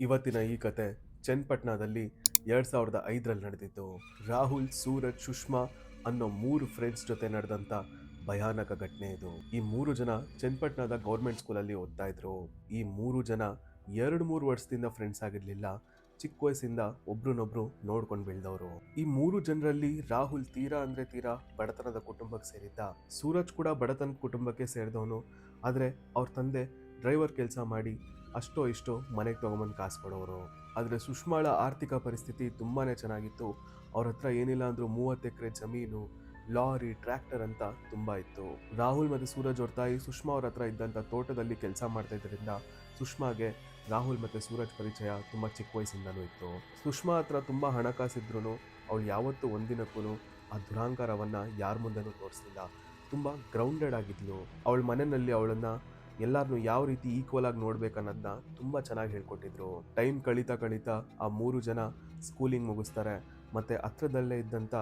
ಇವತ್ತಿನ ಈ ಕತೆ ಚನ್ನಪಟ್ಟಣದಲ್ಲಿ ಎರಡು ಸಾವಿರದ ಐದರಲ್ಲಿ ನಡೆದಿತ್ತು. ರಾಹುಲ್, ಸೂರಜ್, ಸುಷ್ಮಾ ಅನ್ನೋ ಮೂರು ಫ್ರೆಂಡ್ಸ್ ಜೊತೆ ನಡೆದಂಥ ಭಯಾನಕ ಘಟನೆ ಇದು. ಈ ಮೂರು ಜನ ಚನ್ನಪಟ್ಟಣದ ಗೌರ್ಮೆಂಟ್ ಸ್ಕೂಲಲ್ಲಿ ಓದ್ತಾ ಇದ್ರು. ಈ ಮೂರು ಜನ ಎರಡು ಮೂರು ವರ್ಷದಿಂದ ಫ್ರೆಂಡ್ಸ್ ಆಗಿರಲಿಲ್ಲ. ಚಿಕ್ಕ ವಯಸ್ಸಿಂದ ಒಬ್ರನ್ನೊಬ್ರು ನೋಡ್ಕೊಂಡು ಬೆಳೆದವರು. ಈ ಮೂರು ಜನರಲ್ಲಿ ರಾಹುಲ್ ತೀರಾ ಅಂದ್ರೆ ತೀರಾ ಬಡತನದ ಕುಟುಂಬಕ್ಕೆ ಸೇರಿದ್ದ. ಸೂರಜ್ ಕೂಡ ಬಡತನ ಕುಟುಂಬಕ್ಕೆ ಸೇರಿದವನು. ಆದರೆ ಅವ್ರ ತಂದೆ ಡ್ರೈವರ್ ಕೆಲಸ ಮಾಡಿ ಅಷ್ಟೋ ಇಷ್ಟೋ ಮನೆಗೆ ತೊಗೊಂಬಂದು ಕಾಸು ಕೊಡೋರು. ಆದರೆ ಸುಷ್ಮಾಳ ಆರ್ಥಿಕ ಪರಿಸ್ಥಿತಿ ತುಂಬಾ ಚೆನ್ನಾಗಿತ್ತು. ಅವ್ರ ಹತ್ರ ಏನಿಲ್ಲ ಅಂದರೂ ಮೂವತ್ತು ಎಕರೆ ಜಮೀನು, ಲಾರಿ, ಟ್ರ್ಯಾಕ್ಟರ್ ಅಂತ ತುಂಬ ಇತ್ತು. ರಾಹುಲ್ ಮತ್ತು ಸೂರಜ್ ಅವ್ರ ತಾಯಿ ಸುಷ್ಮಾ ಅವ್ರ ಹತ್ರ ಇದ್ದಂಥ ತೋಟದಲ್ಲಿ ಕೆಲಸ ಮಾಡ್ತಾ ಇದ್ದರಿಂದ ಸುಷ್ಮಾಗೆ ರಾಹುಲ್ ಮತ್ತು ಸೂರಜ್ ಪರಿಚಯ ತುಂಬ ಚಿಕ್ಕ ವಯಸ್ಸಿಂದನೂ ಇತ್ತು. ಸುಷ್ಮಾ ಹತ್ರ ತುಂಬ ಹಣಕಾಸಿದ್ರು ಅವಳು ಯಾವತ್ತೂ ಒಂದಿನಕ್ಕೂ ಆ ದುರಾಂಕಾರವನ್ನು ಯಾರ ಮುಂದೆನೂ ತೋರಿಸಲಿಲ್ಲ. ತುಂಬ ಗ್ರೌಂಡೆಡ್ ಆಗಿದ್ಲು. ಅವಳ ಮನೆಯಲ್ಲಿ ಅವಳನ್ನ ಎಲ್ಲಾರನ್ನು ಯಾವ ರೀತಿ ಈಕ್ವಲ್ ಆಗಿ ನೋಡ್ಬೇಕನ್ನೋದನ್ನ ತುಂಬ ಚೆನ್ನಾಗಿ ಹೇಳ್ಕೊಟ್ಟಿದ್ರು. ಟೈಮ್ ಕಳೀತಾ ಕಳೀತಾ ಆ ಮೂರು ಜನ ಸ್ಕೂಲಿಂಗ್ ಮುಗಿಸ್ತಾರೆ, ಮತ್ತೆ ಹತ್ರದಲ್ಲೇ ಇದ್ದಂಥ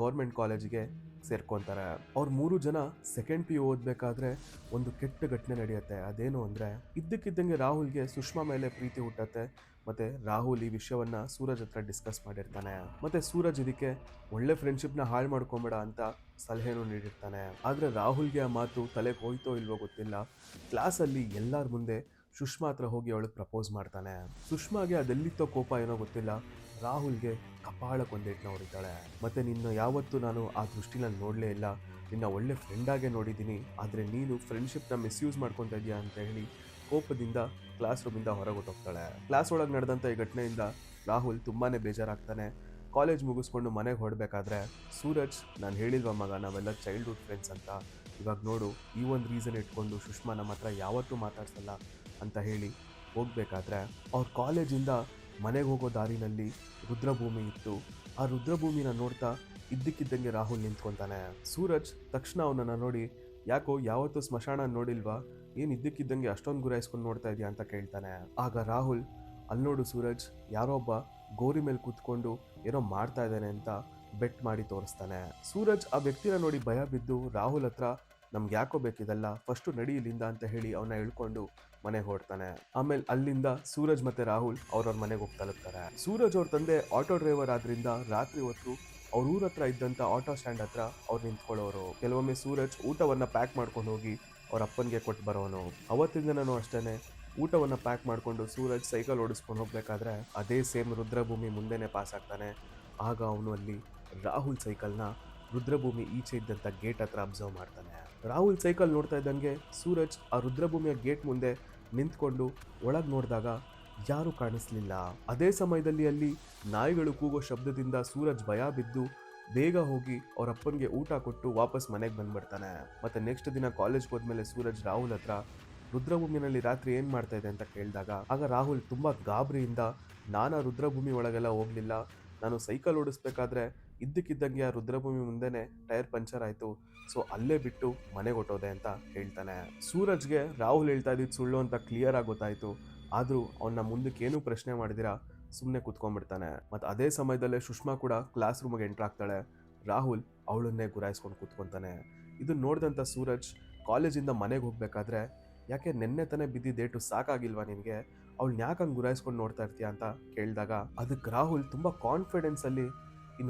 ಗೌರ್ಮೆಂಟ್ ಕಾಲೇಜಿಗೆ ಸೇರ್ಕೊತಾರೆ. ಅವ್ರ ಮೂರು ಜನ ಸೆಕೆಂಡ್ ಪಿ ಯು ಓದ್ಬೇಕಾದ್ರೆ ಒಂದು ಕೆಟ್ಟ ಘಟನೆ ನಡೆಯುತ್ತೆ. ಅದೇನು ಅಂದರೆ ಇದ್ದಕ್ಕಿದ್ದಂಗೆ ರಾಹುಲ್ಗೆ ಸುಷ್ಮಾ ಮೇಲೆ ಪ್ರೀತಿ ಹುಟ್ಟತ್ತೆ, ಮತ್ತೆ ರಾಹುಲ್ ಈ ವಿಷಯವನ್ನ ಸೂರಜ್ ಹತ್ರ ಡಿಸ್ಕಸ್ ಮಾಡಿರ್ತಾನೆ. ಮತ್ತೆ ಸೂರಜ್ ಇದಕ್ಕೆ ಒಳ್ಳೆ ಫ್ರೆಂಡ್ಶಿಪ್ನ ಹಾಳು ಮಾಡ್ಕೊಂಬೇಡ ಅಂತ ಸಲಹೆನೂ ನೀಡಿರ್ತಾನೆ. ಆದರೆ ರಾಹುಲ್ಗೆ ಆ ಮಾತು ತಲೆಗೆ ಹೋಯ್ತೋ ಇಲ್ವೋ ಗೊತ್ತಿಲ್ಲ. ಕ್ಲಾಸಲ್ಲಿ ಎಲ್ಲರ ಮುಂದೆ ಸುಷ್ಮಾ ಹತ್ರ ಹೋಗಿ ಅವಳಿಗೆ ಪ್ರಪೋಸ್ ಮಾಡ್ತಾನೆ. ಸುಷ್ಮಾಗೆ ಅದೆಲ್ಲಿತ್ತೋ ಕೋಪ ಏನೋ ಗೊತ್ತಿಲ್ಲ. ರಾಹುಲ್ಗೆ ಕಪಾಳ ಒಂದೇಟ್ನ ಹೊಡಿತಾಳೆ. ಮತ್ತೆ ನಿನ್ನ ಯಾವತ್ತೂ ನಾನು ಆ ದೃಷ್ಟಿನಲ್ಲಿ ನೋಡಲೇ ಇಲ್ಲ. ನಿನ್ನ ಒಳ್ಳೆ ಫ್ರೆಂಡಾಗೆ ನೋಡಿದ್ದೀನಿ ಆದರೆ ನೀನು ಫ್ರೆಂಡ್ಶಿಪ್ನ ಮಿಸ್ಯೂಸ್ ಮಾಡ್ಕೊತಾ ಇದೀಯಾ ಅಂತ ಹೇಳಿ ಕೋಪದಿಂದ ಕ್ಲಾಸ್ ರೂಮಿಂದ ಹೊರಗೊಟ್ಟೋಗ್ತಾಳೆ ಕ್ಲಾಸ್ ಒಳಗೆ ನಡೆದಂಥ ಈ ಘಟನೆಯಿಂದ ರಾಹುಲ್ ತುಂಬಾ ಬೇಜಾರಾಗ್ತಾನೆ. ಕಾಲೇಜ್ ಮುಗಿಸ್ಕೊಂಡು ಮನೆಗೆ ಹೊಡಬೇಕಾದ್ರೆ ಸೂರಜ್, ನಾನು ಹೇಳಿಲ್ವ ಮಗ, ನಾವೆಲ್ಲ ಚೈಲ್ಡ್ಹುಡ್ ಫ್ರೆಂಡ್ಸ್ ಅಂತ. ಇವಾಗ ನೋಡು, ಈ ಒಂದು ರೀಸನ್ ಇಟ್ಕೊಂಡು ಸುಷ್ಮಾ ನಮ್ಮ ಹತ್ರ ಯಾವತ್ತೂ ಮಾತಾಡ್ಸಲ್ಲ ಅಂತ ಹೇಳಿ ಹೋಗಬೇಕಾದ್ರೆ ಅವ್ರ ಕಾಲೇಜಿಂದ ಮನೆಗೆ ಹೋಗೋ ದಾರಿನಲ್ಲಿ ರುದ್ರಭೂಮಿ ಇತ್ತು. ಆ ರುದ್ರಭೂಮಿನ ನೋಡ್ತಾ ಇದ್ದಕ್ಕಿದ್ದಂಗೆ ರಾಹುಲ್ ನಿಂತ್ಕೊತಾನೆ. ಸೂರಜ್ ತಕ್ಷಣ ಅವನನ್ನು ನೋಡಿ, ಯಾಕೋ ಯಾವತ್ತೂ ಸ್ಮಶಾನ ನೋಡಿಲ್ವಾ? ಏನು ಇದ್ದಕ್ಕಿದ್ದಂಗೆ ಅಷ್ಟೊಂದು ಗುರಾಯಿಸ್ಕೊಂಡು ನೋಡ್ತಾ ಇದೆಯಾ? ಅಂತ ಕೇಳ್ತಾನೆ. ಆಗ ರಾಹುಲ್, ಅಲ್ಲಿ ನೋಡು ಸೂರಜ್, ಯಾರೋ ಒಬ್ಬ ಗೋರಿ ಮೇಲೆ ಕೂತ್ಕೊಂಡು ಏನೋ ಮಾಡ್ತಾ ಇದ್ದಾನೆ ಅಂತ ಬೆಟ್ ಮಾಡಿ ತೋರಿಸ್ತಾನೆ. ಸೂರಜ್ ಆ ವ್ಯಕ್ತಿನ ನೋಡಿ ಭಯ ಬಿದ್ದು, ರಾಹುಲ್ ಹತ್ರ ನಮ್ಗೆ ಯಾಕೋ ಬೇಕಿದಲ್ಲ ಫಸ್ಟು ನಡಿ ಅಂತ ಹೇಳಿ ಅವನ್ನ ಎಳ್ಕೊಂಡು ಮನೆಗೆ ಹೊರಡ್ತಾನೆ. ಆಮೇಲೆ ಅಲ್ಲಿಂದ ಸೂರಜ್ ಮತ್ತೆ ರಾಹುಲ್ ಅವ್ರವ್ರ ಮನೆಗೆ ಹೋಗಿ ತಲುಪ್ತಾರೆ. ಸೂರಜ್ ಅವ್ರ ತಂದೆ ಆಟೋ ಡ್ರೈವರ್ ಆದ್ರಿಂದ ರಾತ್ರಿ ಹೊತ್ತು ಅವ್ರ ಊರ ಹತ್ರ ಇದ್ದಂಥ ಆಟೋ ಸ್ಟ್ಯಾಂಡ್ ಹತ್ರ ಅವ್ರು ನಿಂತ್ಕೊಳ್ಳೋರು. ಕೆಲವೊಮ್ಮೆ ಸೂರಜ್ ಊಟವನ್ನ ಪ್ಯಾಕ್ ಮಾಡ್ಕೊಂಡು ಹೋಗಿ ಅವ್ರ ಅಪ್ಪನಿಗೆ ಕೊಟ್ಟು ಬರೋನು. ಅವತ್ತಿಂದನೂ ಅಷ್ಟೇನೆ ಊಟವನ್ನ ಪ್ಯಾಕ್ ಮಾಡಿಕೊಂಡು ಸೂರಜ್ ಸೈಕಲ್ ಓಡಿಸ್ಕೊಂಡು ಹೋಗ್ಬೇಕಾದ್ರೆ ಅದೇ ಸೇಮ್ ರುದ್ರಭೂಮಿ ಮುಂದೆನೆ ಪಾಸ್ ಆಗ್ತಾನೆ. ಆಗ ಅವನು ಅಲ್ಲಿ ರಾಹುಲ್ ಸೈಕಲ್ನ ರುದ್ರಭೂಮಿ ಈಚೆ ಇದ್ದಂಥ ಗೇಟ್ ಹತ್ರ ಅಬ್ಸರ್ವ್ ಮಾಡ್ತಾನೆ. ರಾಹುಲ್ ಸೈಕಲ್ ನೋಡ್ತಾ ಇದ್ದಂಗೆ ಸೂರಜ್ ಆ ರುದ್ರಭೂಮಿಯ ಗೇಟ್ ಮುಂದೆ ನಿಂತ್ಕೊಂಡು ಒಳಗೆ ನೋಡಿದಾಗ ಯಾರೂ ಕಾಣಿಸ್ಲಿಲ್ಲ. ಅದೇ ಸಮಯದಲ್ಲಿ ಅಲ್ಲಿ ನಾಯಿಗಳು ಕೂಗೋ ಶಬ್ದದಿಂದ ಸೂರಜ್ ಭಯ ಬಿದ್ದು ಬೇಗ ಹೋಗಿ ಅವ್ರ ಅಪ್ಪನಿಗೆ ಊಟ ಕೊಟ್ಟು ವಾಪಸ್ ಮನೆಗೆ ಬಂದ್ಬಿಡ್ತಾನೆ. ಮತ್ತೆ ನೆಕ್ಸ್ಟ್ ದಿನ ಕಾಲೇಜ್ಗೆ ಹೋದ್ಮೇಲೆ ಸೂರಜ್ ರಾಹುಲ್ ಹತ್ರ ರುದ್ರಭೂಮಿನಲ್ಲಿ ರಾತ್ರಿ ಏನ್ ಮಾಡ್ತಾ ಇದೆ ಅಂತ ಕೇಳಿದಾಗ, ಆಗ ರಾಹುಲ್ ತುಂಬಾ ಗಾಬರಿಯಿಂದ, ನಾನು ರುದ್ರಭೂಮಿ ಒಳಗೆಲ್ಲ ಹೋಗ್ಲಿಲ್ಲ. ನಾನು ಸೈಕಲ್ ಓಡಿಸ್ಬೇಕಾದ್ರೆ ಇದ್ದಕ್ಕಿದ್ದಂಗೆ ಆ ರುದ್ರಭೂಮಿ ಮುಂದೆನೆ ಟೈರ್ ಪಂಚರ್ ಆಯ್ತು. ಸೊ ಅಲ್ಲೇ ಬಿಟ್ಟು ಮನೆಗೆ ಹೊಟ್ಟೋದೆ ಅಂತ ಹೇಳ್ತಾನೆ. ಸೂರಜ್ಗೆ ರಾಹುಲ್ ಹೇಳ್ತಾ ಇದ್ದಿದ್ದು ಸುಳ್ಳು ಅಂತ ಕ್ಲಿಯರ್ ಆಗಿ ಗೊತ್ತಾಯ್ತು. ಆದ್ರೂ ಅವನ್ನ ಮುಂದಕ್ಕೆ ಏನು ಪ್ರಶ್ನೆ ಮಾಡಿದಿರಾ? ಸುಮ್ಮನೆ ಕುತ್ಕೊಂಡ್ಬಿಡ್ತಾನೆ. ಮತ್ತು ಅದೇ ಸಮಯದಲ್ಲೇ ಸುಷ್ಮಾ ಕೂಡ ಕ್ಲಾಸ್ ರೂಮ್ಗೆ ಎಂಟ್ರ್ ಆಗ್ತಾಳೆ. ರಾಹುಲ್ ಅವಳನ್ನೇ ಗುರಾಯಿಸ್ಕೊಂಡು ಕೂತ್ಕೊಂತಾನೆ. ಇದನ್ನ ನೋಡಿದಂಥ ಸೂರಜ್ ಕಾಲೇಜಿಂದ ಮನೆಗೆ ಹೋಗ್ಬೇಕಾದ್ರೆ ಯಾಕೆ ನೆನ್ನೆ ತಾನೇ ಬಿದ್ದಿದ್ದೇಟು ಸಾಕಾಗಿಲ್ವಾ ನಿನಗೆ? ಅವಳು ಯಾಕೆ ಹಂಗೆ ಗುರಾಯಿಸ್ಕೊಂಡು ನೋಡ್ತಾ ಇರ್ತೀಯ ಅಂತ ಕೇಳಿದಾಗ ಅದಕ್ಕೆ ರಾಹುಲ್ ತುಂಬ ಕಾನ್ಫಿಡೆನ್ಸಲ್ಲಿ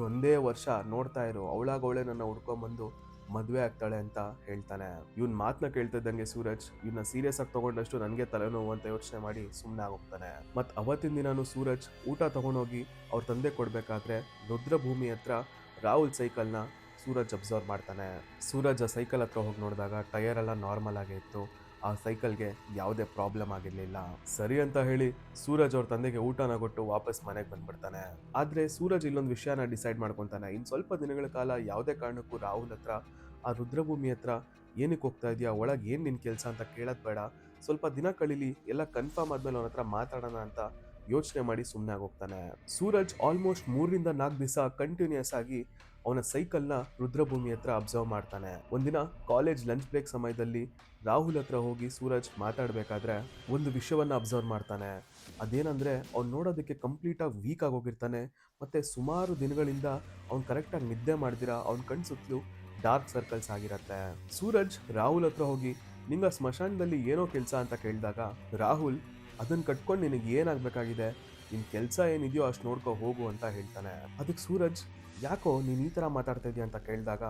ಒಂದೇ ವರ್ಷ ನೋಡ್ತಾ ಇರು, ಅವಳಾಗ ಅವಳೇ ನನ್ನ ಹುಡ್ಕೊಂಬಂದು ಮದುವೆ ಆಗ್ತಾಳೆ ಅಂತ ಹೇಳ್ತಾನೆ. ಇವ್ನ ಮಾತನ್ನ ಕೇಳ್ತಿದ್ದಂಗೆ ಸೂರಜ್ ಇವನ್ನ ಸೀರಿಯಸ್ ಆಗಿ ತಗೊಂಡಷ್ಟು ನನಗೆ ತಲೆನೋವು ಅಂತ ಯೋಚನೆ ಮಾಡಿ ಸುಮ್ಮನೆ ಆಗೋಗ್ತಾನೆ. ಮತ್ತು ಅವತ್ತಿನ ದಿನಾನು ಸೂರಜ್ ಊಟ ತಗೊಂಡೋಗಿ ಅವ್ರ ತಂದೆ ಕೊಡಬೇಕಾದ್ರೆ ರುದ್ರಭೂಮಿ ಹತ್ರ ರಾಹುಲ್ ಸೈಕಲ್ನ ಸೂರಜ್ ಅಬ್ಸರ್ವ್ ಮಾಡ್ತಾನೆ. ಸೂರಜ್ ಆ ಸೈಕಲ್ ಹತ್ರ ಹೋಗಿ ನೋಡಿದಾಗ ಟೈರ್ ಎಲ್ಲ ನಾರ್ಮಲ್ ಆಗೇ ಆ ಸೈಕಲ್ಗೆ ಯಾವುದೇ ಪ್ರಾಬ್ಲಮ್ ಆಗಿರಲಿಲ್ಲ. ಸರಿ ಅಂತ ಹೇಳಿ ಸೂರಜ್ ಅವ್ರ ತಂದೆಗೆ ಊಟನ ಕೊಟ್ಟು ವಾಪಸ್ ಮನೆಗೆ ಬಂದ್ಬಿಡ್ತಾನೆ. ಆದ್ರೆ ಸೂರಜ್ ಇಲ್ಲೊಂದು ವಿಷಯನ ಡಿಸೈಡ್ ಮಾಡ್ಕೊಂತಾನೆ. ಇನ್ ಸ್ವಲ್ಪ ದಿನಗಳ ಕಾಲ ಯಾವುದೇ ಕಾರಣಕ್ಕೂ ರಾಹುಲ್ ಹತ್ರ, ಆ ರುದ್ರಭೂಮಿ ಹತ್ರ ಏನಕ್ಕೆ ಹೋಗ್ತಾ ಇದೆಯಾ? ಒಳಗೆ ಏನು ನಿನ್ನ ಕೆಲಸ ಅಂತ ಕೇಳೋದು ಬೇಡ. ಸ್ವಲ್ಪ ದಿನ ಕಳೀಲಿ, ಎಲ್ಲ ಕನ್ಫರ್ಮ್ ಆದ್ಮೇಲೆ ಅವನ ಹತ್ರ ಮಾತಾಡೋಣ ಅಂತ ಯೋಚನೆ ಮಾಡಿ ಸುಮ್ಮನೆ ಆಗೋಗ್ತಾನೆ. ಸೂರಜ್ ಆಲ್ಮೋಸ್ಟ್ ಮೂರರಿಂದ ನಾಲ್ಕು ದಿವಸ ಕಂಟಿನ್ಯೂಸ್ ಆಗಿ ಅವನ ಸೈಕಲ್ನ ರುದ್ರಭೂಮಿ ಹತ್ರ ಅಬ್ಸರ್ವ್ ಮಾಡ್ತಾನೆ. ಒಂದಿನ ಕಾಲೇಜ್ ಲಂಚ್ ಬ್ರೇಕ್ ಸಮಯದಲ್ಲಿ ರಾಹುಲ್ ಹತ್ರ ಹೋಗಿ ಸೂರಜ್ ಮಾತಾಡಬೇಕಾದ್ರೆ ಒಂದು ವಿಷಯವನ್ನು ಅಬ್ಸರ್ವ್ ಮಾಡ್ತಾನೆ. ಅದೇನಂದರೆ ಅವ್ನು ನೋಡೋದಕ್ಕೆ ಕಂಪ್ಲೀಟ್ ಆಗಿ ವೀಕ್ ಆಗೋಗಿರ್ತಾನೆ ಮತ್ತು ಸುಮಾರು ದಿನಗಳಿಂದ ಅವ್ನು ಕರೆಕ್ಟಾಗಿ ನಿದ್ದೆ ಮಾಡ್ದಿರಾ, ಅವ್ನ ಕಣ್ ಸುತ್ತಲೂ ಡಾರ್ಕ್ ಸರ್ಕಲ್ಸ್ ಆಗಿರತ್ತೆ. ಸೂರಜ್ ರಾಹುಲ್ ಹತ್ರ ಹೋಗಿ, ನಿಂಗ ಸ್ಮಶಾನದಲ್ಲಿ ಏನೋ ಕೆಲಸ ಅಂತ ಕೇಳಿದಾಗ ರಾಹುಲ್ ಅದನ್ನು ಕಟ್ಕೊಂಡು ನಿನಗೆ ಏನಾಗಬೇಕಾಗಿದೆ? ನಿನ್ನ ಕೆಲಸ ಏನಿದೆಯೋ ಅಷ್ಟು ನೋಡ್ಕೊ ಹೋಗು ಅಂತ ಹೇಳ್ತಾನೆ. ಅದಕ್ಕೆ ಸೂರಜ್, ಯಾಕೋ ನೀನು ಈ ಥರ ಮಾತಾಡ್ತಾ ಇದೀಯ ಅಂತ ಕೇಳಿದಾಗ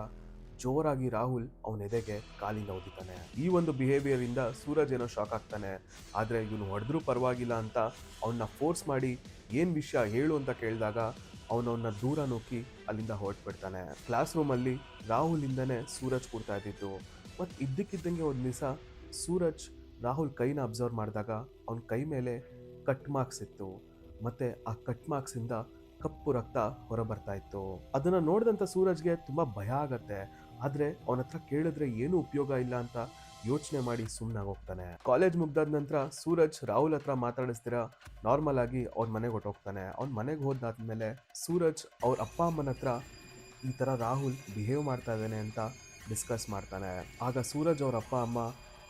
ಜೋರಾಗಿ ರಾಹುಲ್ ಅವನ ಎದೆಗೆ ಕಾಲಿಂದ ಓದಿತಾನೆ ಈ ಒಂದು ಬಿಹೇವಿಯರ್ ಇಂದ ಸೂರಜ್ ಏನೋ ಶಾಕ್ ಆಗ್ತಾನೆ. ಆದ್ರೆ ಇವನು ಹೊಡೆದ್ರೂ ಪರವಾಗಿಲ್ಲ ಅಂತ ಅವನ್ನ ಫೋರ್ಸ್ ಮಾಡಿ ಏನ್ ವಿಷಯ ಹೇಳು ಅಂತ ಕೇಳಿದಾಗ ಅವನವನ್ನ ದೂರ ನೋಕಿ ಅಲ್ಲಿಂದ ಹೊರಟ್ಬಿಡ್ತಾನೆ. ಕ್ಲಾಸ್ ರೂಮಲ್ಲಿ ರಾಹುಲ್ ಇಂದನೇ ಸೂರಜ್ ಕೂಡ್ತಾ ಇದ್ದಿತ್ತು ಮತ್ತು ಇದ್ದಕ್ಕಿದ್ದಂಗೆ ಒಂದು ದಿವಸ ಸೂರಜ್ ರಾಹುಲ್ ಕೈನ ಅಬ್ಸರ್ವ್ ಮಾಡಿದಾಗ ಅವನ ಕೈ ಮೇಲೆ ಕಟ್ ಮಾರ್ಕ್ಸ್ ಇತ್ತು. ಮತ್ತೆ ಆ ಕಟ್ ಮಾರ್ಕ್ಸ್ ಇಂದ ಕಪ್ಪು ರಕ್ತ ಹೊರ ಬರ್ತಾ ಇತ್ತು. ಅದನ್ನ ನೋಡಿದಂತ ಸೂರಜ್ಗೆ ತುಂಬಾ ಭಯ ಆಗತ್ತೆ. ಆದ್ರೆ ಅವನ ಹತ್ರ ಕೇಳಿದ್ರೆ ಏನು ಉಪಯೋಗ ಇಲ್ಲ ಅಂತ ಯೋಚನೆ ಮಾಡಿ ಸುಮ್ಮನಾಗಿ ಹೋಗ್ತಾನೆ. ಕಾಲೇಜ್ ಮುಗ್ದಾದ ನಂತರ ಸೂರಜ್, ರಾಹುಲ್ ಹತ್ರ ಮಾತಾಡಿಸ್ತೀರ? ನಾರ್ಮಲ್ ಆಗಿ ಅವ್ರ ಮನೆಗೆ ಹೊಟ್ಟೋಗ್ತಾನೆ ಅವ್ನ ಮನೆಗೆ ಹೋದಾದ್ಮೇಲೆ ಸೂರಜ್ ಅವ್ರ ಅಪ್ಪ ಅಮ್ಮನ ಹತ್ರ ಈ ಥರ ರಾಹುಲ್ ಬಿಹೇವ್ ಮಾಡ್ತಾ ಇದ್ದಾನೆ ಅಂತ ಡಿಸ್ಕಸ್ ಮಾಡ್ತಾನೆ. ಆಗ ಸೂರಜ್ ಅವ್ರ ಅಪ್ಪ ಅಮ್ಮ,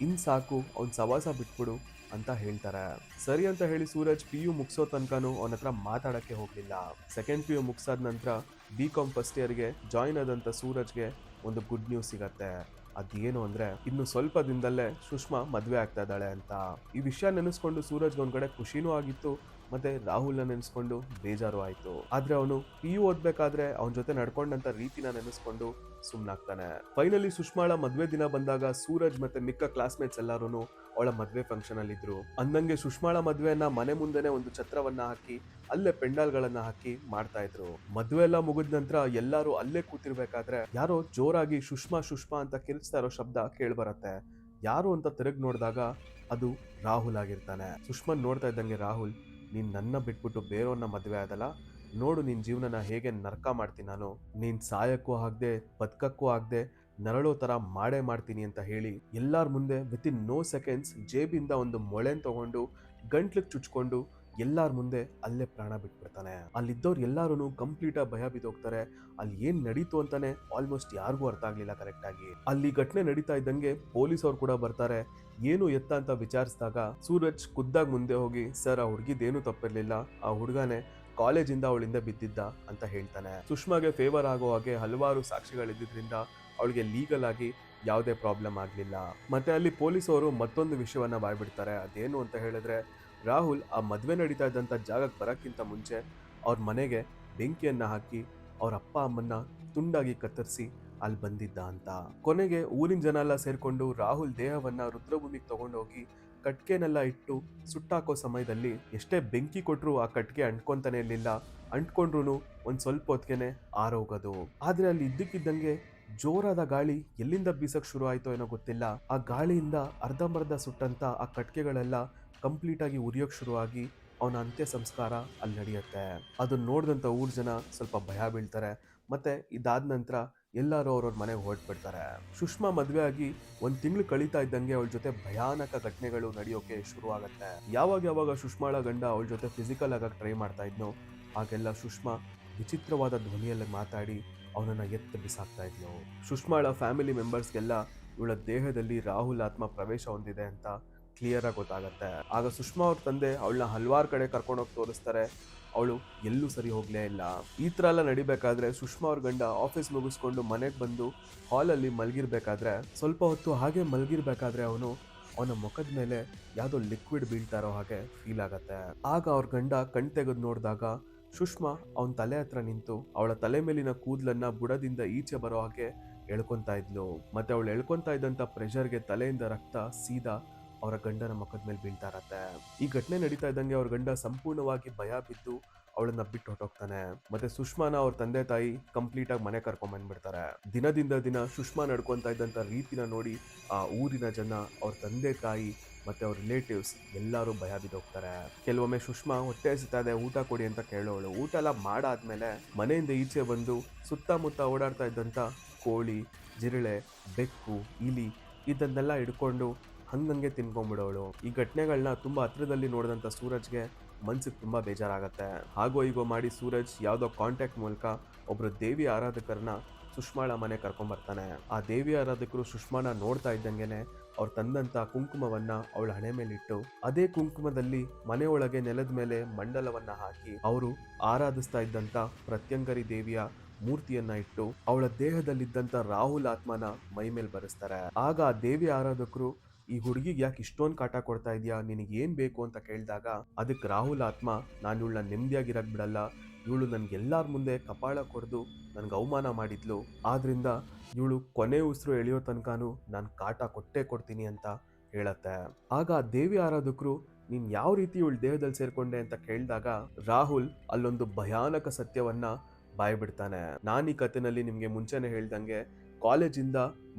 ಇನ್ ಸಾಕು, ಅವ್ನ ಸವಾಸ ಬಿಟ್ಬಿಡು ಅಂತ ಹೇಳ್ತಾರೆ. ಸರಿ ಅಂತ ಹೇಳಿ ಸೂರಜ್ ಪಿ ಯು ಮುಗಿಸೋ ತನಕನೂ ಅವನ ಹತ್ರ ಮಾತಾಡಕ್ಕೆ ಹೋಗ್ಲಿಲ್ಲ. ಸೆಕೆಂಡ್ ಪಿ ಯು ಮುಗಿಸಾದ ನಂತರ ಬಿ ಕಾಮ್ ಫಸ್ಟ್ ಇಯರ್ಗೆ ಜಾಯಿನ್ ಆದಂತ ಸೂರಜ್ಗೆ ಒಂದು ಗುಡ್ ನ್ಯೂಸ್ ಸಿಗತ್ತೆ. ಅದೇನು ಅಂದ್ರೆ, ಇನ್ನು ಸ್ವಲ್ಪ ದಿನದಲ್ಲೇ ಸುಷ್ಮಾ ಮದ್ವೆ ಆಗ್ತಾ ಇದ್ದಾಳೆ ಅಂತ. ಈ ವಿಷಯ ನೆನೆಸ್ಕೊಂಡು ಸೂರಜ್ಗೆ ಒಂದ್ ಕಡೆ ಖುಷಿನೂ ಆಗಿತ್ತು, ಮತ್ತೆ ರಾಹುಲ್ನ ನೆನೆಸ್ಕೊಂಡು ಬೇಜಾರು ಆಯ್ತು. ಆದ್ರೆ ಅವನು ಪಿ ಯು ಓದ್ಬೇಕಾದ್ರೆ ಅವನ ಜೊತೆ ನಡ್ಕೊಂಡಂತ ರೀತಿನ ನೆನೆಸ್ಕೊಂಡು ಸುಮ್ನಾಗ್ತಾನೆ. ಫೈನಲಿ ಸುಷ್ಮಾಳ ಮದುವೆ ದಿನ ಬಂದಾಗ ಸೂರಜ್ ಮತ್ತೆ ಮಿಕ್ಕ ಕ್ಲಾಸ್ಮೇಟ್ಸ್ ಎಲ್ಲಾರು ಅವಳ ಮದುವೆ ಫಂಕ್ಷನ್ ಅಲ್ಲಿ ಇದ್ರು ಅಂದಂಗೆ ಸುಷ್ಮಾಳ ಮದುವೆಯನ್ನ ಮನೆ ಮುಂದೆನೆ ಒಂದು ಛತ್ರವನ್ನ ಹಾಕಿ, ಅಲ್ಲೇ ಪೆಂಡಾಲ್ಗಳನ್ನ ಹಾಕಿ ಮಾಡ್ತಾ ಇದ್ರು ಮದುವೆ ಎಲ್ಲ ಮುಗಿದ ನಂತರ ಎಲ್ಲರೂ ಅಲ್ಲೇ ಕೂತಿರ್ಬೇಕಾದ್ರೆ ಯಾರೋ ಜೋರಾಗಿ ಸುಷ್ಮಾ ಸುಷ್ಮಾ ಅಂತ ಕಿರ್ಚ್ತಾ ಇರೋ ಶಬ್ದ ಕೇಳ್ಬರತ್ತೆ. ಯಾರು ಅಂತ ತಿರುಗ್ ನೋಡಿದಾಗ ಅದು ರಾಹುಲ್ ಆಗಿರ್ತಾನೆ. ಸುಷ್ಮನ್ ನೋಡ್ತಾ ಇದ್ದಂಗೆ ರಾಹುಲ್, ನೀನ್ ನನ್ನ ಬಿಟ್ಬಿಟ್ಟು ಬೇರೆಯವ್ರನ್ನ ಮದುವೆ ಆದಲ್ಲ? ನೋಡು ನಿನ್ನ ಜೀವನನ ಹೇಗೆ ನರ್ಕ ಮಾಡ್ತೀನಿ ನಾನು. ನೀನ್ ಸಾಯಕ್ಕೂ ಆಗದೆ, ಬದುಕಕ್ಕೂ ಆಗದೆ, ನರಳೋ ತರ ಮಾಡೇ ಮಾಡ್ತೀನಿ ಅಂತ ಹೇಳಿ ಎಲ್ಲಾರ ಮುಂದೆ ವಿತ್ ಇನ್ ನೋ ಸೆಕೆಂಡ್ಸ್ ಜೇಬಿಂದ ಒಂದು ಮೊಳೆನ್ ತಗೊಂಡು, ಗಂಟ್ಲಿಗೆ ಚುಚ್ಕೊಂಡು ಎಲ್ಲಾರ ಮುಂದೆ ಅಲ್ಲೇ ಪ್ರಾಣ ಬಿಟ್ಬಿಡ್ತಾನೆ. ಅಲ್ಲಿದ್ದವ್ರು ಎಲ್ಲಾರು ಕಂಪ್ಲೀಟ್ ಆಗಿ ಭಯ ಬಿದ್ದೋಗ್ತಾರೆ. ಅಲ್ಲಿ ಏನ್ ನಡೀತು ಅಂತಾನೆ ಆಲ್ಮೋಸ್ಟ್ ಯಾರಿಗೂ ಅರ್ಥ ಆಗ್ಲಿಲ್ಲ ಕರೆಕ್ಟ್ ಆಗಿ. ಅಲ್ಲಿ ಘಟನೆ ನಡೀತಾ ಇದ್ದಂಗೆ ಪೊಲೀಸ್ ಅವ್ರು ಕೂಡ ಬರ್ತಾರೆ. ಏನು ಎತ್ತ ಅಂತ ವಿಚಾರಿಸಿದಾಗ ಸೂರಜ್ ಖುದ್ದಾಗಿ ಮುಂದೆ ಹೋಗಿ, ಸರ್, ಆ ಹುಡುಗಿದೇನು ತಪ್ಪಿರ್ಲಿಲ್ಲ. ಆ ಹುಡುಗನೇ ಕಾಲೇಜಿಂದ ಅವಳಿಂದ ಬಿದ್ದಿದ್ದ ಅಂತ ಹೇಳ್ತಾನೆ. ಸುಷ್ಮಾಗೆ ಫೇವರ್ ಆಗೋ ಹಾಗೆ ಹಲವಾರು ಸಾಕ್ಷಿಗಳಿದ್ದರಿಂದ ಅವಳಿಗೆ ಲೀಗಲ್ ಆಗಿ ಯಾವುದೇ ಪ್ರಾಬ್ಲಮ್ ಆಗಲಿಲ್ಲ. ಮತ್ತೆ ಅಲ್ಲಿ ಪೊಲೀಸ್ ಅವರು ಮತ್ತೊಂದು ವಿಷಯವನ್ನ ಬಾಯ್ಬಿಡ್ತಾರೆ. ಅದೇನು ಅಂತ ಹೇಳಿದ್ರೆ, ರಾಹುಲ್ ಆ ಮದುವೆ ನಡೀತಾ ಇದ್ದಂಥ ಜಾಗಕ್ಕೆ ಬರೋಕ್ಕಿಂತ ಮುಂಚೆ ಅವ್ರ ಮನೆಗೆ ಬೆಂಕಿಯನ್ನು ಹಾಕಿ ಅವ್ರ ಅಪ್ಪ ಅಮ್ಮನ್ನ ತುಂಡಾಗಿ ಕತ್ತರಿಸಿ ಅಲ್ಲಿ ಬಂದಿದ್ದ ಅಂತ. ಕೊನೆಗೆ ಊರಿನ ಜನ ಎಲ್ಲ ಸೇರ್ಕೊಂಡು ರಾಹುಲ್ ದೇಹವನ್ನ ರುದ್ರಭೂಮಿಗೆ ತಗೊಂಡೋಗಿ ಕಟ್ಗೆನೆಲ್ಲ ಇಟ್ಟು ಸುಟ್ಟಾಕೋ ಸಮಯದಲ್ಲಿ ಎಷ್ಟೇ ಬೆಂಕಿ ಕೊಟ್ಟರೂ ಆ ಕಟ್ಗೆ ಅಂಟ್ಕೊಂತಾನೆ ಇರಲಿಲ್ಲ. ಅಂಟ್ಕೊಂಡ್ರು ಒಂದು ಸ್ವಲ್ಪ ಹೊತ್ತಿಗೆನೆ ಆರೋಗೋದು. ಆದರೆ ಅಲ್ಲಿ ಇದ್ದಕ್ಕಿದ್ದಂಗೆ ಜೋರಾದ ಗಾಳಿ ಎಲ್ಲಿಂದ ಬೀಸಕ್ ಶುರು ಆಯ್ತೋ ಏನೋ ಗೊತ್ತಿಲ್ಲ. ಆ ಗಾಳಿಯಿಂದ ಅರ್ಧಂಬರ್ಧ ಸುಟ್ಟಂತ ಆ ಕಟ್ಗೆಗಳೆಲ್ಲ ಕಂಪ್ಲೀಟ್ ಆಗಿ ಉರಿಯೋಕ್ ಶುರುವಾಗಿ ಅವನ ಅಂತ್ಯ ಸಂಸ್ಕಾರ ಅಲ್ಲಿ ನಡೆಯುತ್ತೆ. ಅದನ್ನ ನೋಡಿದಂಥ ಊರ್ ಜನ ಸ್ವಲ್ಪ ಭಯ ಬೀಳ್ತಾರೆ. ಮತ್ತೆ ಇದಾದ ನಂತರ ಎಲ್ಲರೂ ಅವ್ರವ್ರ ಮನೆಗೆ ಹೊರಟ್ಬಿಡ್ತಾರೆ. ಸುಷ್ಮಾ ಮದುವೆ ಆಗಿ ಒಂದು ತಿಂಗಳು ಕಳೀತಾ ಇದ್ದಂಗೆ ಅವಳ ಜೊತೆ ಭಯಾನಕ ಘಟನೆಗಳು ನಡೆಯೋಕೆ ಶುರು ಆಗತ್ತೆ ಯಾವಾಗ ಯಾವಾಗ ಸುಷ್ಮಾಳ ಗಂಡ ಅವಳ ಜೊತೆ ಫಿಸಿಕಲ್ ಆಗಿ ಟ್ರೈ ಮಾಡ್ತಾ ಇದ್ನೋ ಆಗೆಲ್ಲ ಸುಷ್ಮಾ ವಿಚಿತ್ರವಾದ ಧ್ವನಿಯಲ್ಲಿ ಮಾತಾಡಿ ಅವನನ್ನು ಎತ್ತ ಬಿಸಾಕ್ತಾ ಇದ್ಲು. ಸುಷ್ಮಾಳ ಫ್ಯಾಮಿಲಿ ಮೆಂಬರ್ಸ್ಗೆಲ್ಲ ಇವಳ ದೇಹದಲ್ಲಿ ರಾಹುಲ್ ಆತ್ಮ ಪ್ರವೇಶ ಹೊಂದಿದೆ ಅಂತ ಕ್ಲಿಯರ್ ಆಗಿ ಗೊತ್ತಾಗತ್ತೆ. ಆಗ ಸುಷ್ಮಾ ಅವ್ರ ತಂದೆ ಅವಳನ್ನ ಹಲವಾರು ಕಡೆ ಕರ್ಕೊಂಡೋಗಿ ತೋರಿಸ್ತಾರೆ. ಅವಳು ಎಲ್ಲೂ ಸರಿ ಹೋಗ್ಲೇ ಇಲ್ಲ. ಈ ಥರ ಎಲ್ಲ ನಡಿಬೇಕಾದ್ರೆ ಸುಷ್ಮಾ ಅವ್ರ ಗಂಡ ಆಫೀಸ್ ಮುಗಿಸ್ಕೊಂಡು ಮನೆಗೆ ಬಂದು ಹಾಲಲ್ಲಿ ಮಲಗಿರ್ಬೇಕಾದ್ರೆ ಸ್ವಲ್ಪ ಹೊತ್ತು ಹಾಗೆ ಮಲಗಿರ್ಬೇಕಾದ್ರೆ ಅವನು ಅವನ ಮುಖದ ಮೇಲೆ ಯಾವುದೋ ಲಿಕ್ವಿಡ್ ಬೀಳ್ತಾ ಇರೋ ಹಾಗೆ ಫೀಲ್ ಆಗತ್ತೆ. ಆಗ ಅವ್ರ ಗಂಡ ಕಣ್ ತೆಗೆದು ನೋಡಿದಾಗ ಸುಷ್ಮಾ ಅವನ ತಲೆ ಹತ್ರ ನಿಂತು ಅವಳ ತಲೆ ಮೇಲಿನ ಕೂದಲನ್ನ ಬುಡದಿಂದ ಈಚೆ ಬರೋ ಹಾಗೆ ಎಳ್ಕೊತಾ ಇದ್ಲು. ಮತ್ತೆ ಅವಳು ಎಳ್ಕೊತಾ ಇದ್ದಂತ ಪ್ರೆಷರ್ಗೆ ತಲೆಯಿಂದ ರಕ್ತ ಸೀದಾ ಅವರ ಗಂಡನ ಮುಖದ ಮೇಲೆ ಬೀಳ್ತಾ ಇರತ್ತೆ. ಈ ಘಟನೆ ನಡೀತಾ ಇದ್ದಂಗೆ ಅವ್ರ ಗಂಡ ಸಂಪೂರ್ಣವಾಗಿ ಭಯ ಬಿದ್ದು ಅವಳನ್ನ ಬಿಟ್ಟು ಹೊಟ್ಟೋಗ್ತಾನೆ ಮತ್ತೆ ಸುಷ್ಮಾನ ಅವ್ರ ತಂದೆ ತಾಯಿ ಕಂಪ್ಲೀಟ್ ಆಗಿ ಮನೆ ಕರ್ಕೊಂಡ್ ಬಂದ್ಬಿಡ್ತಾರೆ. ದಿನದಿಂದ ದಿನ ಸುಷ್ಮಾ ನಡ್ಕೊಂತ ಇದ್ದಂತ ರೀತಿನ ನೋಡಿ, ಆ ಊರಿನ ಜನ, ಅವ್ರ ತಂದೆ ತಾಯಿ ಮತ್ತೆ ಅವ್ರ ರಿಲೇಟಿವ್ಸ್ ಎಲ್ಲರೂ ಭಯ ಬಿದ್ದೋಗ್ತಾರೆ ಕೆಲವೊಮ್ಮೆ ಸುಷ್ಮಾ ಹೊಟ್ಟೆ ಹಸಿತಾ ಇದೆ, ಊಟ ಕೊಡಿ ಅಂತ ಕೇಳೋಳು. ಊಟ ಎಲ್ಲ ಮಾಡಾದ್ಮೇಲೆ ಮನೆಯಿಂದ ಈಚೆ ಬಂದು ಸುತ್ತಮುತ್ತ ಓಡಾಡ್ತಾ ಇದ್ದಂತ ಕೋಳಿ, ಜಿರಳೆ, ಬೆಕ್ಕು, ಇಲಿ ಇದನ್ನೆಲ್ಲ ಹಿಡ್ಕೊಂಡು ಹಂಗಂಗೆ ತಿನ್ಕೊಂಡ್ಬಿಡೋಳು ಈ ಘಟನೆಗಳನ್ನ ತುಂಬಾ ಹತ್ರದಲ್ಲಿ ನೋಡಿದಂತ ಸೂರಜ್ಗೆ ಮನ್ಸಿಗೆ ತುಂಬಾ ಬೇಜಾರಾಗತ್ತೆ. ಹಾಗೋ ಈಗೋ ಮಾಡಿ ಸೂರಜ್ ಯಾವ್ದೋ ಕಾಂಟ್ಯಾಕ್ಟ್ ಮೂಲಕ ಒಬ್ರು ದೇವಿ ಆರಾಧಕರನ್ನ ಸುಷ್ಮಾಳ ಮನೆ ಕರ್ಕೊಂಬರ್ತಾನೆ. ಆ ದೇವಿ ಆರಾಧಕರು ಸುಷ್ಮಾನ ನೋಡ್ತಾ ಇದ್ದಂಗೆನೆ ಅವ್ರು ತಂದಂತ ಕುಂಕುಮವನ್ನ ಅವಳ ಹಣೆ ಮೇಲಿಟ್ಟು ಅದೇ ಕುಂಕುಮದಲ್ಲಿ ಮನೆಯೊಳಗೆ ನೆಲದ ಮೇಲೆ ಮಂಡಲವನ್ನ ಹಾಕಿ ಅವರು ಆರಾಧಿಸ್ತಾ ಇದ್ದಂತ ಪ್ರತ್ಯಂಗರಿ ದೇವಿಯ ಮೂರ್ತಿಯನ್ನ ಇಟ್ಟು ಅವಳ ದೇಹದಲ್ಲಿದ್ದಂತ ರಾಹುಲ್ ಆತ್ಮನ ಮೈ ಮೇಲೆ ಬರೆಸ್ತಾರೆ. ಆಗ ಆ ದೇವಿ ಆರಾಧಕರು ಈ ಹುಡುಗಿಗೆ ಯಾಕೆ ಇಷ್ಟೊಂದು ಕಾಟ ಕೊಡ್ತಾ ಇದೆಯಾ? ನಿನಗೆ ಏನು ಬೇಕು ಅಂತ ಕೇಳಿದಾಗ ಅದಕ್ಕೆ ರಾಹುಲ್ ಆತ್ಮ, ನಾನು ಇವಳನ್ನ ನೆಮ್ಮದಿಯಾಗಿರಕ್ ಬಿಡಲ್ಲ. ಇವಳು ನನ್ಗೆ ಎಲ್ಲಾರ ಮುಂದೆ ಕಪಾಳ ಕೊಡ್ದು ನನ್ಗೆ ಅವಮಾನ ಮಾಡಿದ್ಲು. ಆದ್ರಿಂದ ಇವಳು ಕೊನೆ ಉಸಿರು ಎಳೆಯೋ ತನಕನೂ ನಾನು ಕಾಟ ಕೊಟ್ಟೇ ಕೊಡ್ತೀನಿ ಅಂತ ಹೇಳತ್ತೆ. ಆಗ ದೇವಿ ಆರಾಧಕರು, ನೀನ್ ಯಾವ ರೀತಿ ಇವಳು ದೇಹದಲ್ಲಿ ಸೇರ್ಕೊಂಡೆ ಅಂತ ಕೇಳಿದಾಗ, ರಾಹುಲ್ ಅಲ್ಲೊಂದು ಭಯಾನಕ ಸತ್ಯವನ್ನ ಬಾಯ್ಬಿಡ್ತಾನೆ. ನಾನು ಈ ಕಥೆನಲ್ಲಿ ನಿಮಗೆ ಮುಂಚೆನೆ ಹೇಳ್ದಂಗೆ ಕಾಲೇಜಿಂದ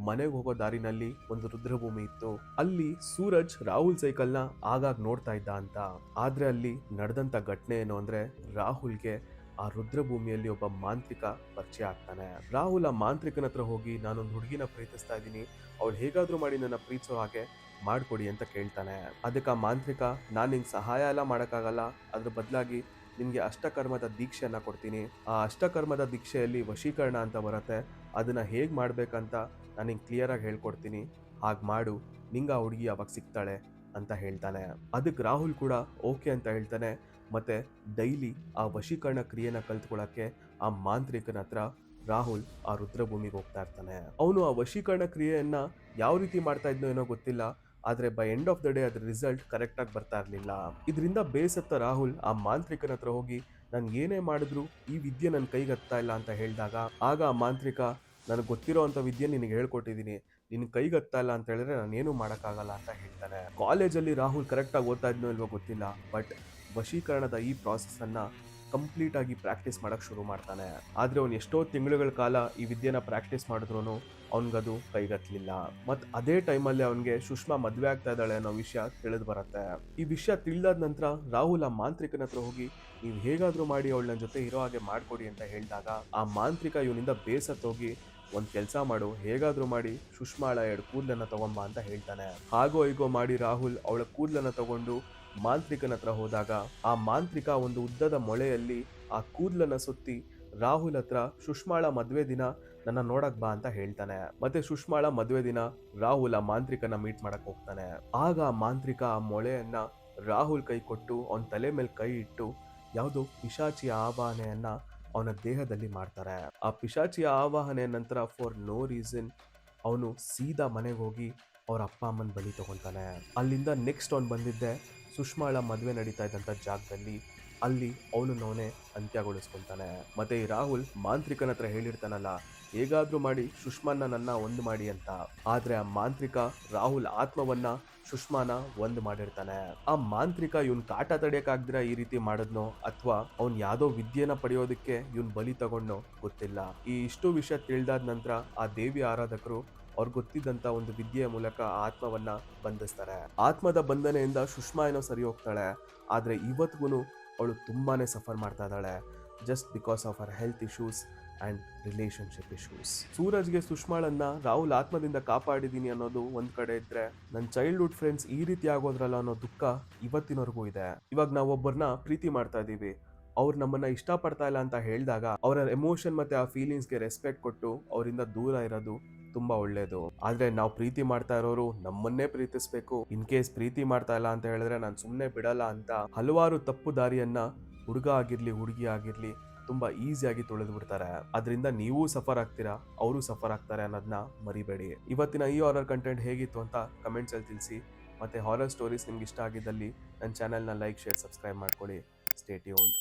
ಮನೆಗೆ ಹೋಗೋ ದಾರಿನಲ್ಲಿ ಒಂದು ರುದ್ರಭೂಮಿ ಇತ್ತು. ಅಲ್ಲಿ ಸೂರಜ್ ರಾಹುಲ್ ಸೈಕಲ್ನ ಆಗಾಗ್ ನೋಡ್ತಾ ಇದ್ದ ಅಂತ. ಆದ್ರೆ ಅಲ್ಲಿ ನಡೆದಂತ ಘಟನೆ ಏನು ಅಂದ್ರೆ ರಾಹುಲ್ಗೆ ಆ ರುದ್ರಭೂಮಿಯಲ್ಲಿ ಒಬ್ಬ ಮಾಂತ್ರಿಕ ಪರಿಚಯ ಆಗ್ತಾನೆ. ರಾಹುಲ್ ಆ ಮಾಂತ್ರಿಕನ ಹತ್ರ ಹೋಗಿ, ನಾನೊಂದು ಹುಡುಗಿನ ಪ್ರೀತಿಸ್ತಾ ಇದ್ದೀನಿ. ಅವಳು ಹೇಗಾದ್ರೂ ಮಾಡಿ ನನ್ನ ಪ್ರೀತಿಸೋ ಹಾಗೆ ಮಾಡ್ಕೊಡಿ ಅಂತ ಕೇಳ್ತಾನೆ. ಅದಕ್ಕೆ ಆ ಮಾಂತ್ರಿಕ, ನಾನು ನಿಂಗೆ ಸಹಾಯ ಎಲ್ಲ ಮಾಡೋಕ್ಕಾಗಲ್ಲ. ಅದ್ರ ಬದಲಾಗಿ ನಿನಗೆ ಅಷ್ಟಕರ್ಮದ ದೀಕ್ಷೆಯನ್ನು ಕೊಡ್ತೀನಿ. ಆ ಅಷ್ಟಕರ್ಮದ ದೀಕ್ಷೆಯಲ್ಲಿ ವಶೀಕರಣ ಅಂತ ಬರುತ್ತೆ. ಅದನ್ನು ಹೇಗೆ ಮಾಡಬೇಕಂತ ನಾನು ನಿಂಗೆ ಕ್ಲಿಯರಾಗಿ ಹೇಳ್ಕೊಡ್ತೀನಿ. ಹಾಗೆ ಮಾಡು. ನಿಂಗೆ ಆ ಹುಡುಗಿ ಅವಾಗ ಸಿಗ್ತಾಳೆ ಅಂತ ಹೇಳ್ತಾನೆ. ಅದಕ್ಕೆ ರಾಹುಲ್ ಕೂಡ ಓಕೆ ಅಂತ ಹೇಳ್ತಾನೆ. ಮತ್ತು ಡೈಲಿ ಆ ವಶೀಕರಣ ಕ್ರಿಯೆನ ಕಲ್ತ್ಕೊಳ್ಳೋಕ್ಕೆ ಆ ಮಾಂತ್ರಿಕನ ಹತ್ರ ರಾಹುಲ್ ಆ ರುದ್ರಭೂಮಿಗೆ ಹೋಗ್ತಾ ಇರ್ತಾನೆ. ಅವನು ಆ ವಶೀಕರಣ ಕ್ರಿಯೆಯನ್ನು ಯಾವ ರೀತಿ ಮಾಡ್ತಾ ಇದ್ನೋ ಏನೋ ಗೊತ್ತಿಲ್ಲ. ಆದ್ರೆ by end of the day ಅದ್ರ ರಿಸಲ್ಟ್ ಕರೆಕ್ಟಾಗಿ ಬರ್ತಾ ಇರಲಿಲ್ಲ. ಇದರಿಂದ ಬೇಸತ್ತ ರಾಹುಲ್ ಆ ಮಾಂತ್ರಿಕನ ಹತ್ರ ಹೋಗಿ ನಾನು ಏನೇ ಮಾಡಿದ್ರು ಈ ವಿದ್ಯೆ ನನ್ನ ಕೈಗೆ ಇಲ್ಲ ಅಂತ ಹೇಳಿದಾಗ, ಆಗ ಆ ಮಾಂತ್ರಿಕ, ನನಗೆ ಗೊತ್ತಿರೋ ಅಂಥ ವಿದ್ಯೆ ನಿನಗೆ ಹೇಳ್ಕೊಟ್ಟಿದ್ದೀನಿ ನಿನ್ ಕೈಗೆ ಇಲ್ಲ ಅಂತ ಹೇಳಿದ್ರೆ ನಾನೇನು ಮಾಡೋಕ್ಕಾಗಲ್ಲ ಅಂತ ಹೇಳ್ತಾನೆ. ಕಾಲೇಜಲ್ಲಿ ರಾಹುಲ್ ಕರೆಕ್ಟಾಗಿ ಓದ್ತಾ ಇದ್ನೋ ಇಲ್ವೋ ಗೊತ್ತಿಲ್ಲ ಬಟ್ ವಶೀಕರಣದ ಈ ಪ್ರಾಸೆಸ್ ಅನ್ನ ಕಂಪ್ಲೀಟ್ ಆಗಿ ಪ್ರಾಕ್ಟೀಸ್ ಮಾಡೋಕೆ ಶುರು ಮಾಡ್ತಾನೆ. ಆದರೆ ಅವನು ಎಷ್ಟೋ ತಿಂಗಳುಗಳ ಕಾಲ ಈ ವಿದ್ಯೆನ ಪ್ರಾಕ್ಟೀಸ್ ಮಾಡಿದ್ರು ಅವನಿಗದು ಕೈಗತ್ತಲಿಲ್ಲ. ಮತ್ತು ಅದೇ ಟೈಮಲ್ಲಿ ಅವನಿಗೆ ಸುಷ್ಮಾ ಮದುವೆ ಆಗ್ತಾ ಇದ್ದಾಳೆ ಅನ್ನೋ ವಿಷಯ ತಿಳಿದು ಬರುತ್ತೆ. ಈ ವಿಷಯ ತಿಳಿದಾದ ನಂತರ ರಾಹುಲ್ ಆ ಮಾಂತ್ರಿಕನ ಹತ್ರ ಹೋಗಿ, ನೀವು ಹೇಗಾದರೂ ಮಾಡಿ ಅವಳನ್ನ ಜೊತೆ ಇರೋ ಹಾಗೆ ಮಾಡಿಕೊಡಿ ಅಂತ ಹೇಳಿದಾಗ, ಆ ಮಾಂತ್ರಿಕ ಇವನಿಂದ ಬೇಸತ್ತೋಗಿ ಒಂದು ಕೆಲಸ ಮಾಡು, ಹೇಗಾದರೂ ಮಾಡಿ ಸುಷ್ಮಾಳ ಎರಡು ಕೂದಲನ್ನು ತಗೊಂಬ ಅಂತ ಹೇಳ್ತಾನೆ. ಹಾಗೋ ಹೀಗೋ ಮಾಡಿ ರಾಹುಲ್ ಅವಳ ಕೂದಲನ್ನು ತಗೊಂಡು ಮಾಂತ್ರಿಕನ ಹತ್ರ ಹೋದಾಗ ಆ ಮಾಂತ್ರಿಕ ಒಂದು ಉದ್ದದ ಮೊಳೆಯಲ್ಲಿ ಆ ಕೂದಲನ್ನ ಸುತ್ತಿ, ರಾಹುಲ್ ಹತ್ರ ಸುಷ್ಮಾಳ ಮದುವೆ ದಿನ, ನನ್ನ ನೋಡಕ್ ಬಾ ಅಂತ ಹೇಳ್ತಾನೆ. ಮತ್ತೆ ಸುಷ್ಮಾಳ ಮದುವೆ ದಿನ, ರಾಹುಲ್ ಆ ಮಾಂತ್ರಿಕನ ಮೀಟ್ ಮಾಡಕ್ ಹೋಗ್ತಾನೆ. ಆಗ ಆ ಮಾಂತ್ರಿಕ ಆ ಮೊಳೆಯನ್ನ ರಾಹುಲ್ ಕೈ ಕೊಟ್ಟು, ಅವನ ತಲೆ ಮೇಲೆ ಕೈ ಇಟ್ಟು, ಯಾವುದೋ? ಪಿಶಾಚಿಯ ಆವಾಹನೆಯನ್ನ ಅವನ ದೇಹದಲ್ಲಿ ಮಾಡ್ತಾರೆ. ಆ ಪಿಶಾಚಿಯ ಆವಾಹನೆ ನಂತರ ಫಾರ್ ನೋ ರೀಸನ್ ಅವನು ಸೀದಾ ಮನೆಗೆ ಹೋಗಿ ಅವ್ರ ಅಪ್ಪ ಅಮ್ಮನ ಬಲಿ ತಗೊಳ್ತಾನೆ ಅಲ್ಲಿಂದ ನೆಕ್ಸ್ಟ್ ಅವ್ನು ಬಂದಿದ್ದೆ ಸುಷ್ಮಾಳ ಮದುವೆ ನಡೀತಾ ಇದ್ದಂಥ ಜಾಗದಲ್ಲಿ ಅಲ್ಲಿ ಅವನು ನೋನೆ ಅಂತ್ಯಗೊಳಿಸ್ಕೊಂತಾನೆ. ಮತ್ತೆ ಈ ರಾಹುಲ್ ಮಾಂತ್ರಿಕನ ಹತ್ರ ಹೇಳಿರ್ತಾನಲ್ಲ, ಹೇಗಾದ್ರೂ ಮಾಡಿ ಸುಷ್ಮಾನ ನನ್ನ ಒಂದು ಮಾಡಿ ಅಂತ. ಆದ್ರೆ ಆ ಮಾಂತ್ರಿಕ ರಾಹುಲ್ ಆತ್ಮವನ್ನ ಸುಷ್ಮಾನ ಒಂದು ಮಾಡಿರ್ತಾನೆ. ಆ ಮಾಂತ್ರಿಕ ಇವನ್ ಕಾಟ ತಡೆಯಕ್ಕಾಗ್ದಿರ ಈ ರೀತಿ ಮಾಡಿದ್ನೋ ಅಥವಾ ಅವ್ನ್ ಯಾವ್ದೋ ವಿದ್ಯೆನ ಪಡೆಯೋದಕ್ಕೆ ಇವನ್ ಬಲಿ ತಗೊಂಡೋ ಗೊತ್ತಿಲ್ಲ. ಈ ಇಷ್ಟು ವಿಷಯ ತಿಳಿದಾದ ನಂತರ ಆ ದೇವಿ ಆರಾಧಕರು ಅವ್ರಿಗೆ ಗೊತ್ತಿದ್ದಂಥ ಒಂದು ವಿದ್ಯೆಯ ಮೂಲಕ ಆತ್ಮವನ್ನ ಬಂಧಿಸ್ತಾರೆ. ಆತ್ಮದ ಬಂಧನೆಯಿಂದ ಸುಷ್ಮಾ ಏನೋ ಸರಿ ಹೋಗ್ತಾಳೆ, ಆದ್ರೆ ಇವತ್ಗೂ ಅವಳು ತುಂಬಾನೇ ಸಫರ್ ಮಾಡ್ತಾ ಇದ್ದಾಳೆ just because of our health issues and relationship issues ಸೂರಜ್ಗೆ ಸುಷ್ಮಾಳನ್ನ ರಾಹುಲ್ ಆತ್ಮದಿಂದ ಕಾಪಾಡಿದ್ದೀನಿ ಅನ್ನೋದು ಒಂದ್ ಕಡೆ ಇದ್ರೆ ನನ್ನ ಚೈಲ್ಡ್ಹುಡ್ ಫ್ರೆಂಡ್ಸ್ ಈ ರೀತಿ ಆಗೋದ್ರಲ್ಲ ಅನ್ನೋ ದುಃಖ ಇವತ್ತಿನವರೆಗೂ ಇದೆ. ಇವಾಗ ನಾವು ಒಬ್ಬರನ್ನ ಪ್ರೀತಿ ಮಾಡ್ತಾ ಇದೀವಿ ಅವ್ರು ನಮ್ಮನ್ನ ಇಷ್ಟಪಡ್ತಾ ಇಲ್ಲ ಅಂತ ಹೇಳಿದಾಗ ಅವರ ಎಮೋಷನ್ ಮತ್ತೆ ಆ ಫೀಲಿಂಗ್ಸ್ಗೆ ರೆಸ್ಪೆಕ್ಟ್ ಕೊಟ್ಟು ಅವರಿಂದ ದೂರ ಇರೋದು ತುಂಬಾ ಒಳ್ಳೇದು. ಆದ್ರೆ ನಾವು ಪ್ರೀತಿ ಮಾಡ್ತಾ ಇರೋರು ನಮ್ಮನ್ನೇ ಪ್ರೀತಿಸ್ಬೇಕು. ಇನ್ ಕೇಸ್ ಪ್ರೀತಿ ಮಾಡ್ತಾ ಇಲ್ಲ ಅಂತ ಹೇಳಿದ್ರೆ ನಾನು ಸುಮ್ಮನೆ ಬಿಡಲ್ಲ ಅಂತ ಹಲವಾರು ತಪ್ಪು ದಾರಿಯನ್ನ ಹುಡುಗ ಆಗಿರ್ಲಿ, ಹುಡುಗಿ ಆಗಿರ್ಲಿ ತುಂಬಾ ಈಸಿಯಾಗಿ ತೊಳೆದು ಬಿಡ್ತಾರೆ. ಅದರಿಂದ ನೀವು ಸಫರ್ ಆಗ್ತೀರಾ, ಅವರು ಸಫರ್ ಆಗ್ತಾರೆ ಅನ್ನೋದನ್ನ ಮರಿಬೇಡಿ. ಇವತ್ತಿನ ಈ ಹಾರರ್ ಕಂಟೆಂಟ್ ಹೇಗಿತ್ತು ಅಂತ ಕಮೆಂಟ್ಸ್ ಅಲ್ಲಿ ತಿಳಿಸಿ. ಮತ್ತೆ ಹಾರರ್ ಸ್ಟೋರೀಸ್ ನಿಮ್ಗೆ ಇಷ್ಟ ಆಗಿದ್ದಲ್ಲಿ ನನ್ನ ಚಾನೆಲ್ನ ಲೈಕ್ ಶೇರ್ ಸಬ್ಸ್ಕ್ರೈಬ್ ಮಾಡ್ಕೊಳ್ಳಿ ಸ್ಟೇಟಿ ಟ್ಯೂನ್ಡ್